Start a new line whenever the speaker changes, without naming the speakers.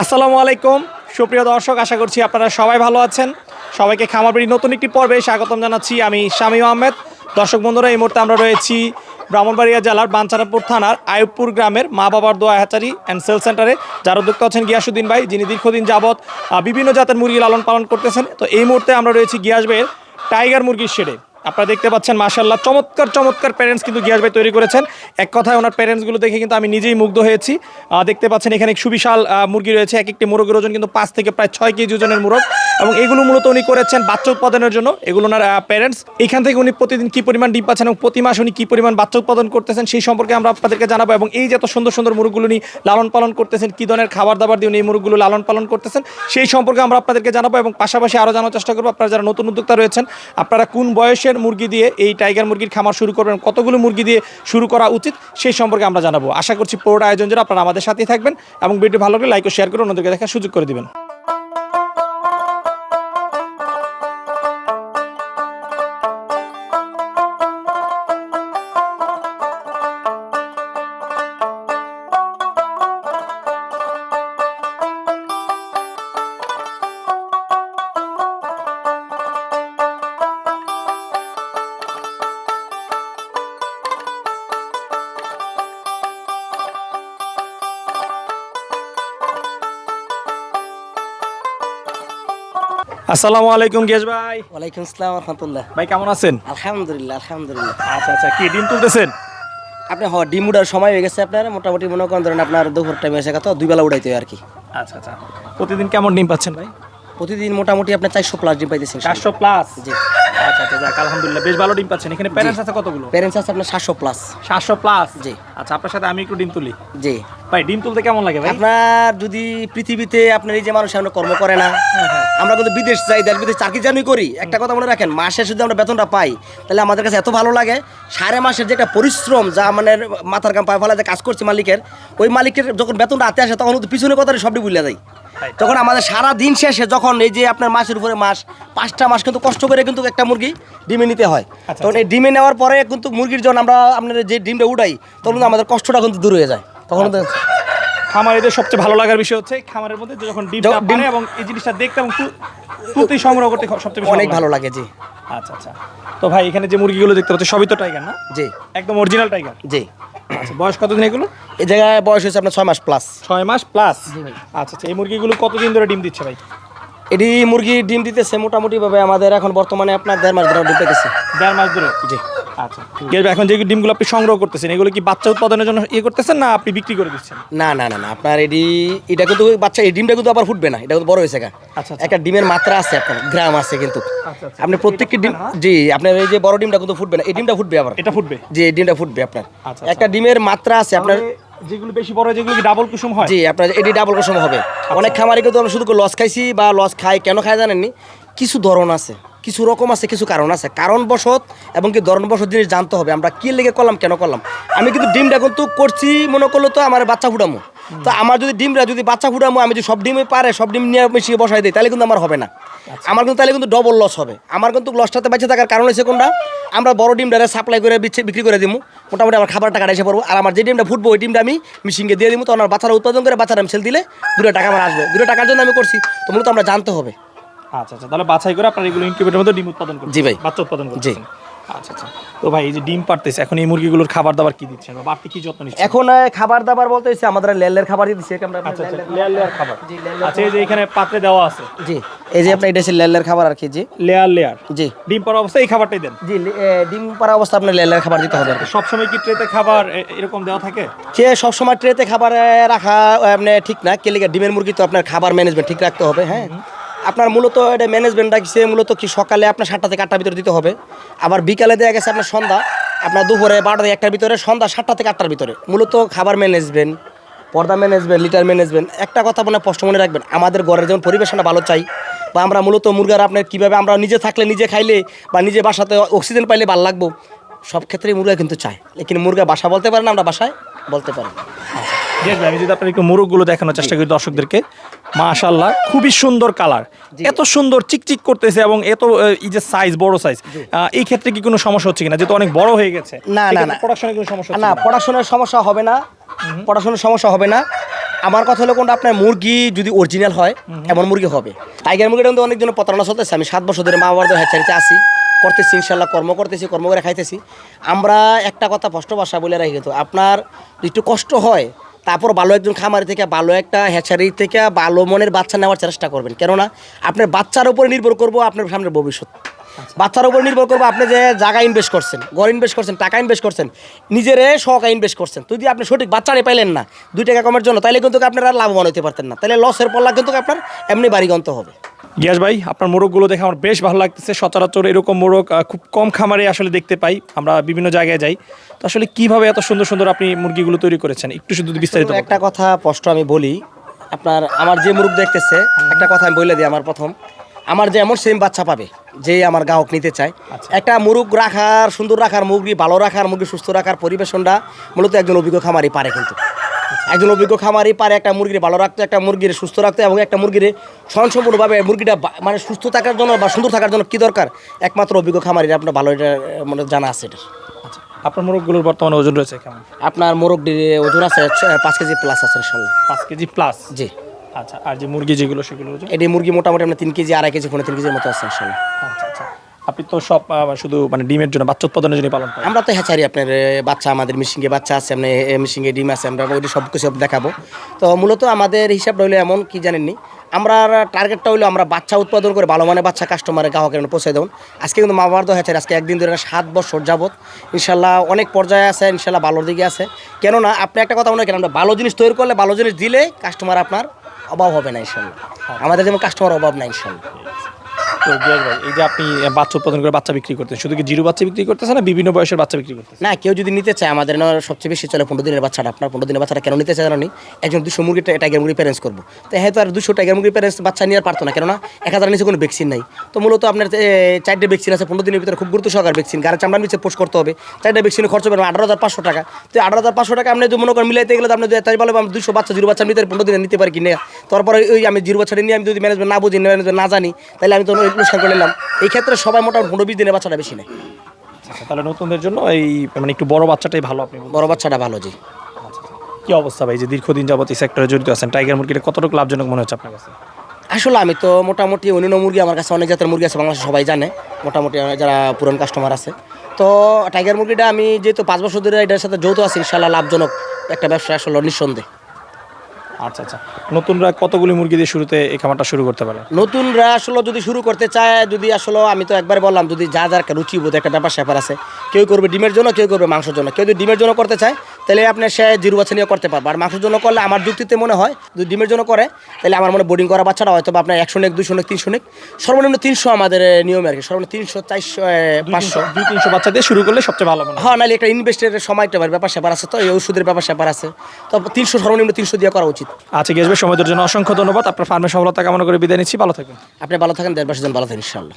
আসসালামু আলাইকুম। সুপ্রিয় দর্শক, আশা করছি আপনারা সবাই ভালো আছেন। সবাইকে খামারবাড়ির নতুন একটি পর্বে স্বাগতম জানাচ্ছি আমি শামীম আহমেদ। দর্শক বন্ধুরা, এই মুহূর্তে আমরা রয়েছি ব্রাহ্মণবাড়িয়া জেলার বাঞ্ছারাপুর থানার আয়ুবপুর গ্রামের মা বাবার দোয়া হ্যাচারি অ্যান্ড সেল সেন্টারে যার উদ্যোক্তা আছেন গিয়াসুদ্দিন ভাই, যিনি দীর্ঘদিন যাবৎ বিভিন্ন জাতের মুরগি লালন পালন করতেছেন। তো এই মুহূর্তে আমরা রয়েছি গিয়াস ভাইয়ের টাইগার মুরগির শেডে। আপনারা দেখতে পাচ্ছেন মাসাল্লাহ চমৎকার চমৎকার প্যারেন্টস কিন্তু গিয়াস ভাই তৈরি করেছেন। এক কথায় ওনার প্যারেন্টসগুলো দেখে কিন্তু আমি নিজেই মুগ্ধ হয়েছি। দেখতে পাচ্ছেন এখানে সুবিশাল মুরগি রয়েছে, এক একটি মুরগের ওজন কিন্তু পাঁচ থেকে প্রায় ছয় কেজি ওজনের মুরগ। এবং এগুলো মূলত উনি করেছেন বাচ্চা উৎপাদনের জন্য, এগুলো ওনার প্যারেন্টস এখান থেকে উনি প্রতিদিন কি পরিমাণ ডিম পাচ্ছেন এবং প্রতি মাস উনি কি পরিমাণ বাচ্চা উৎপাদন করতেছেন সেই সম্পর্কে আমরা আপনাদেরকে জানাব এবং এই যত সুন্দর সুন্দর মুরগগুলো উনি লালন পালন করতেছেন, কি ধরনের খাবার দাবার দিয়ে উনি এই মুরগগুলো লালন পালন করতেছেন, সেই সম্পর্কে আমরা আপনাদেরকে জানাব এবং পাশাপাশি আরও জানার চেষ্টা করব। আপনারা যারা নতুন উদ্যোক্তা রয়েছেন, আপনারা কোন বয়সের মুরগি দিয়ে এই টাইগার মুরগির খামার শুরু করবেন, কতগুলো মুরগি দিয়ে শুরু করা উচিত, সেই সম্পর্কে আমরা জানাব। আশা করছি পুরোটা আয়োজন জন্য আপনারা আমাদের সাথেই থাকবেন এবং ভিডিও ভালো লাগলে লাইক ও শেয়ার করে অন্যদেরকে দেখার সুযোগ করে দিবেন। আসসালামু আলাইকুম গেশ ভাই।
ওয়ালাইকুম আসসালাম রহমতুল্লাহ।
ভাই কেমন আছেন?
আলহামদুলিল্লাহ আলহামদুলিল্লাহ।
আচ্ছা আচ্ছা কি ডিম তুলতেছেন?
আপনি হ ডিম উড়ার সময় হয়ে গেছে আপনার মোটামুটি মনে করেন ধরেন আপনার দুপুর টাইমে এসে তো দুই বেলা উড়াইতে হয় আর কি।
আচ্ছা আচ্ছা। প্রতিদিন কেমন ডিম পাচ্ছেন ভাই?
প্রতিদিন মোটামুটি আপনার চারশো প্লাস ডিম পাইতেছেন।
চারশো প্লাস
জি।
আচ্ছা আচ্ছা যাক আলহামদুলিল্লাহ বেশ ভালো ডিম পাচ্ছেন। এখানে প্যারেন্টস আছে কতগুলো?
প্যারেন্টস আছে আপনার সাতশো প্লাস
সাতশো প্লাস
জি।
আচ্ছা আপনার সাথে আমি একটু ডিম তুলি।
জি।
ভাই ডিম তুলতে কেমন লাগে ভাই?
আপনার যদি পৃথিবীতে আপনার এই যে মানুষ আমরা কর্ম করে না আমরা কিন্তু বিদেশ যাই দেশ বিদেশ চাকরি জানি করি। একটা কথা মনে রাখেন মাসে যদি আমরা বেতনটা পাই তাহলে আমাদের কাছে এত ভালো লাগে সাড়ে মাসের যে একটা পরিশ্রম যা মানে মাথার কাম পায়ে ফেলা যে কাজ করছে মালিকের ওই মালিকের যখন বেতনটা হাতে আসে তখন কিন্তু পিছনে কথা সবটি ভুলে যায় তখন আমাদের সারা দিন শেষে যখন এই যে আপনার মাসের উপরে মাস পাঁচটা মাস কিন্তু কষ্ট করে কিন্তু একটা মুরগি ডিমে নিতে হয়।
আচ্ছা,
তখন এই ডিমে নেওয়ার পরে কিন্তু মুরগির যখন আমরা আপনার যে ডিমটা উঠাই তখন কিন্তু আমাদের কষ্টটা কিন্তু দূর হয়ে যায়। তখন
খামারিদের সবচেয়ে ভালো লাগার বিষয় হচ্ছে খামারের মধ্যে যখন
ডিম-
এবং এই জিনিসটা দেখতে এবং তু- তুলতেই সংগ্রহ করতে সবচেয়ে
অনেক ভালো লাগে। জি।
আচ্ছা আচ্ছা। তো ভাই এখানে যে মুরগিগুলো দেখতে পাচ্ছি সবই তো টাইগার না?
জি।
একদম অরিজিনাল টাইগার
জি।
আচ্ছা বয়স কতদিন এগুলো?
এই জায়গায় বয়স হয়েছে আপনার ছয় মাস প্লাস
ছয় মাস প্লাস আচ্ছা আচ্ছা এই মুরগিগুলো কতদিন ধরে ডিম দিচ্ছে ভাই?
এটি মুরগি ডিম দিতেছে মোটামুটি ভাবে আমাদের এখন বর্তমানে আপনার দেড় মাস ধরে ডিম পেতেছে
দেড় মাস ধরে?
জি।
আচ্ছা এখন যে ডিমগুলো আপনি সংগ্রহ করতেছেন এগুলো কি বাচ্চা উৎপাদনের জন্য ইয়ে করতেছেন না আপনি বিক্রি করে দিচ্ছেন?
না না না না আপনার এটি এটা কিন্তু বাচ্চা এই ডিমটা কিন্তু আবার ফুটবে না এটা কিন্তু বড় হয়েছে
আচ্ছা, আচ্ছা।
একটা ডিমের মাত্রা আছে আপনার গ্রাম আছে কিন্তু।
আচ্ছা, আচ্ছা।
আপনি প্রত্যেকটি ডিম জি আপনার এই যে বড় ডিমটা কিন্তু ফুটবে না এই ডিমটা ফুটবে আবার।
এটা ফুটবে?
জি এই ডিমটা ফুটবে আপনার।
আচ্ছা,
একটা ডিমের মাত্রা আছে আপনার
যেগুলো বেশি বড় যেগুলো ডাবল কুসুম হয়?
জি আপনার এটি ডাবল কুসুম হবে। অনেক খামারে কিন্তু আমরা শুধু লস খাইছি বা লস খাই কেন খাই জানেননি? কিছু ধরন আছে। কিছু রকম আছে কিছু কারণ আছে। কারণবশত এবং কি ধরনবশত জিনিস জানতে হবে আমরা কি লেগে করলাম কেন করলাম। আমি কিন্তু ডিমটা কিন্তু করছি মনে করল তো আমার বাচ্চা ফুটামো। তো আমার যদি ডিমরা যদি বাচ্চা ফুটামো আমি যদি সব ডিমে পারে সব ডিম নিয়ে মিশিয়ে বসাই দিই তাহলে কিন্তু আমার হবে না।
আচ্ছা।
আমার কিন্তু তাহলে কিন্তু ডবল লস হবে। আমার কিন্তু লসটাতে বেঁচে থাকার কারণ হচ্ছে কোনটা? আমরা বড় ডিমটা সাপ্লাই করে বিক্রি করে দিব মোটামুটি আমার খাবার টাকাটা এসে পড়ব। আর আমার যে ডিমটা ফুটবো ওই ডিমটা আমি মিশিংকে দিয়ে দিব তখন আমার বাচ্চারা উৎপাদন করে বাচ্চারা আমি সেল দিলে দুটো টাকা আমার আসবে। দুটো টাকার জন্য আমি করছি। তো মূলত আমরা জানতে হবে।
আচ্ছা আচ্ছা তাহলে বাছাই করে আপনার এগুলো ইনকিউবেটরের মধ্যে ডিম উৎপাদন করছেন
জি ভাই।
বাচ্চা উৎপাদন করছেন আচ্ছা আচ্ছা। তো ভাই এই যে ডিম পারতেছে এখন এই মুরগিগুলোর খাবার দাবার কি দিচ্ছেন? বা আপনি কি যত্ন নিচ্ছেন?
এখন খাবার দাবার বলতে হচ্ছে আমাদের লেলের খাবার দিচ্ছি আমরা
আচ্ছা আচ্ছা লেয়ার খাবার।
জি,
আচ্ছা এই যে এখানে পাত্রে দেওয়া আছে।
জি এই যে আপনার এটা হচ্ছে লেলের খাবার আর কি জি।
Layer layer.
জি।
ডিম পাড়া অবস্থায় এই খাবারটাই দেন।
জি ডিম পাড়া অবস্থা আপনার লেলের খাবার দিতে হবে আর কি।
সবসময় কি ট্রেতে খাবার এরকম দেওয়া থাকে?
সে সবসময় ট্রেতে খাবার রাখা আপনি ঠিক না কেলিকা ডিমের মুরগি তো আপনার খাবার ম্যানেজমেন্ট ঠিক রাখতে হবে হ্যাঁ? আপনার মূলত এটা ম্যানেজমেন্ট রাখছে মূলত কি সকালে আপনার সাতটা থেকে আটটার ভিতরে দিতে হবে, আবার বিকালে দেওয়া গেছে আপনার সন্ধ্যা, আপনার দুপুরে বারোটা থেকে একটার ভিতরে, সন্ধ্যা সাতটা থেকে আটটার ভিতরে। মূলত খাবার ম্যানেজমেন্ট পর্দা ম্যানেজমেন্ট লিটার ম্যানেজমেন্ট একটা কথা মনে স্পষ্ট মনে রাখবেন, আমাদের ঘরের যেমন পরিবেশটা ভালো চাই, বা আমরা মূলত মুরগার আপনার কীভাবে আমরা নিজে থাকলে নিজে খাইলে বা নিজে বাসাতে অক্সিজেন পাইলে ভালো লাগবো, সব ক্ষেত্রেই মুরগা কিন্তু চায় লেকিন মুরগা বাসা বলতে পারে না আমরা বাসায় বলতে পারি।
আমি যদি আপনার একটু মুরগগুলো দেখানোর চেষ্টা করি দর্শকদেরকে মাশাল্লাহ খুবই সুন্দর কালার। এত সুন্দর চিকচিক করতেছে এবং এত এই যে সাইজ বড় সাইজ এই ক্ষেত্রে কি কোনো সমস্যা হচ্ছে কিনা? যেহেতু অনেক বড় হয়ে গেছে
না, না, না।
প্রোডাকশনে কোনো সমস্যা
না? পড়াশোনার সমস্যা হবে না। পড়াশোনার সমস্যা হবে না। আমার কথা হলো কোনটা আপনার মুরগি যদি অরিজিনাল হয় এমন মুরগি হবে। টাইগার মুরগিটা কিন্তু অনেক জনের প্রতারণা চলতেছে। আমি সাত বছর ধরে মা বাবার হ্যাচারিতে আসি করতেছি ইনশাল্লাহ কর্ম করতেছি কর্ম করে খাইতেছি। আমরা একটা কথা স্পষ্ট ভাষা বলে রাখি তো আপনার একটু কষ্ট হয় তারপর ভালো একজন খামারি থেকে ভালো একটা হ্যাচারি থেকে ভালো মনের বাচ্চা নেওয়ার চেষ্টা করবেন। কেননা আপনার বাচ্চার উপরে নির্ভর করব আপনার সামনের ভবিষ্যৎ। বাচ্চার উপর নির্ভর করব আপনি যে জায়গা ইনভেস্ট করছেন ঘর ইনভেস্ট করছেন টাকা ইনভেস্ট করছেন নিজেরে শখ ইনভেস্ট করছেন। যদি আপনি সঠিক বাচ্চা বাচ্চারে পাইলেন না দুই টাকা কমের জন্য তাহলে কিন্তু আপনারা আর লাভবান হতে পারতেন না। তাহলে লসের পল্লা কিন্তু আপনার এমনি বাড়িগন্ত হবে।
গিয়াস ভাই আপনার মোরগগুলো দেখে আমার বেশ ভালো লাগতেছে। সচরাচর এরকম মোরগ খুব কম খামারে আসলে দেখতে পাই। আমরা বিভিন্ন জায়গায় যাই। তো আসলে কীভাবে এত সুন্দর সুন্দর আপনি মুরগিগুলো তৈরি করেছেন? একটু শুধু বিস্তারিত
একটা কথা স্পষ্ট আমি বলি। আপনার আমার যে মুরগ দেখতেছে একটা কথা আমি বলে দিই আমার প্রথম। আমার যে এমন সেম বাচ্চা পাবে যে আমার গ্রাহক নিতে চায়। একটা মুরগ রাখার সুন্দর রাখার মুরগি ভালো রাখার মুরগি সুস্থ রাখার পরিবেশনটা মূলত একজন অভিজ্ঞ খামারই পারে কিন্তু। একজন অভিজ্ঞ খামারি পারে একটা মুরগির ভালো রাখতে একটা মুরগির সুস্থ রাখতে এবং একটা মুরগির স্বয়ংসম্পূর্ণভাবে মুরগিটা মানে সুস্থ থাকার জন্য বা সুন্দর থাকার জন্য কী দরকার? একমাত্র অভিজ্ঞ খামারির আপনার ভালো এটা মানে জানা আছে এটা।
আচ্ছা আপনার মোরগগুলোর বর্তমানে ওজন রয়েছে কেমন?
আপনার মোরগটির ওজন আছে পাঁচ কেজি প্লাস আছে ইনশাল্লাহ।
পাঁচ কেজি প্লাস
জি।
আচ্ছা আর যে মুরগি যেগুলো সেগুলো
এটি মুরগি মোটামুটি আপনার তিন কেজি আড়াই কেজি পনেরো তিন কেজির মতো আছে ইনশাল্লাহ।
আচ্ছা আচ্ছা। আপনি তো সব শুধু মানে ডিমের জন্য বাচ্চা উৎপাদনের জন্য পালন করেন।
আমরা তো হ্যাঁ হ্যাচারি আপনার বাচ্চা আমাদের মিশিংয়ে বাচ্চা আছে আপনার মিশিংয়ে ডিম আছে আমরা ওইটি সব কিছু দেখাবো। তো মূলত আমাদের হিসাবটা হইল এমন কি জানেননি? আমরা টার্গেটটা হইল আমরা বাচ্চা উৎপাদন করে ভালো মানে বাচ্চা কাস্টমারের গ্রাহকের পৌঁছে দেবো। আজকে কিন্তু মা বাবার তো হ্যাচারি আজকে একদিন ধরে সাত বছর যাবত ইনশাল্লাহ অনেক পর্যায়ে আছে ইনশাল্লাহ ভালোর দিকে আছে। কেননা আপনি একটা কথা মনে করেন আমরা ভালো জিনিস তৈরি করলে ভালো জিনিস দিলে কাস্টমার আপনার অভাব হবে না ইনশাল্লাহ আমাদের যেমন কাস্টমার অভাব না ইনশাল্লাহ
তো এই যে আপনি বাচ্চা উৎপাদন করে বাচ্চা বিক্রি করতেন শুধু কি জিরো বাচ্চা বিক্রি করতেছেন না বিভিন্ন বয়সের বাচ্চা বিক্রি করতেছেন
না, কেউ যদি নিতে চায়, আমাদের না সবচেয়ে বেশি চলে পনেরো দিনের বাচ্চাটা। আপনার পনেরো দিনের বাচ্চাটা কেন নিতে চায় জানি? একজন দুশো মুরগি টাইগার মুরগি প্যারেন্টস করব। তো হয়তো আর দুশো টাইগার মুরগি প্যারেন্টস বাচ্চা নিয়ে আর পারতো না, কেননা এক হাজার নিচে কোনো ভ্যাকসিন নাই। তো মূলত আপনার চারটে ভ্যাকসিন আছে, পনেরো দিনের ভিতরে খুব গুরুত্ব সহকার ভ্যাকসিন গাড়ি চামড়ার নিচে পোস্ট করতে হবে। চারটে ভ্যাকসিনে খরচ হবে আঠারো হাজার পাঁচশো টাকা। তো আঠারো হাজার পাঁচশো টাকা আপনি যদি মনে করেন মিলাইতে গেলে তো আপনি তাই বলে আমি দুশো বাচ্চা, জিরো বাচ্চা নিতে পনেরো দিনে নিতে পারি কিনে, তারপরে ওই আমি জিরো বাচ্চাটা নিয়ে আমি যদি ম্যানেজমেন্ট না বুঝি ম্যানেজমেন্ট না জানি, তাহলে আমি তো অনুষ্ঠান করে নিলাম। এই ক্ষেত্রে সবাই মোটামুটি পনেরো বিশ দিনের বাচ্চাটা বেশি নেয়।
আচ্ছা তাহলে নতুনদের জন্য এই মানে একটু বড় বাচ্চাটাই ভালো আপনি বলছেন।
বড় বাচ্চাটা ভালো জি।
কি অবস্থা ভাই? যে দীর্ঘদিন যাবত এই সেক্টরে জড়িত আছেন টাইগার মুরগিটা কতটুকু লাভজনক মনে হচ্ছে আপনার কাছে?
আসলে আমি তো মোটামুটি অন্যান্য মুরগি আমার কাছে অনেক জাতের মুরগি আছে বাংলাদেশে সবাই জানে। মোটামুটি যারা পুরান কাস্টমার আছে। তো টাইগার মুরগিটা আমি যেহেতু পাঁচ বছর ধরে এটার সাথে যৌথ আছি ইনশাল্লাহ লাভজনক একটা ব্যবসা আসলে নিঃসন্দেহ।
আচ্ছা আচ্ছা। নতুনরা কতগুলি মুরগি দিয়ে শুরুতে এই খামারটা শুরু করতে পারে?
নতুনরা আসলে যদি শুরু করতে চায় যদি আসলে আমি তো একবার বললাম যদি যা যার একটা রুচি বোধ একটা ব্যাপার স্যাপার আছে কেউ করবে ডিমের জন্য কেউ করবে মাংসের জন্য। কেউ যদি ডিমের জন্য করতে চায় তাহলে আপনি সে জিরো বাচ্চা নিয়ে করতে পারবে। আর মাংসের জন্য করলে আমার যুক্তিতে মনে হয় যদি ডিমের জন্য করে তাহলে আমার মনে বোর্ডিং করা বাচ্চাটা হয়তো আপনার একশো নেক দুশো নেক তিনশো নেক সর্বনিম্ন তিনশো আমাদের নিয়মে আর কি সর্বনিম্ন তিনশো চারশো পাঁচশো।
দুই তিনশো বাচ্চা দিয়ে শুরু করলে সবচেয়ে ভালো। হ্যাঁ।
নাহলে একটা ইনভেস্টের সময়টা ব্যাপার স্যাপার আছে তো এই ওষুধের ব্যাপার স্যাপার আছে। তো তিনশো সর্বনিম্ন তিনশো দিয়ে করা উচিত।
আচ্ছা গেসবে সময় দেওয়ার জন্য অসংখ্য ধন্যবাদ। আপনার ফার্মের সফলতা কামনা করে বিদায় নিচ্ছি। ভালো থাকবেন।
আপনি ভালো থাকেন দেড় ভালো থাকেন ইনশাল্লাহ।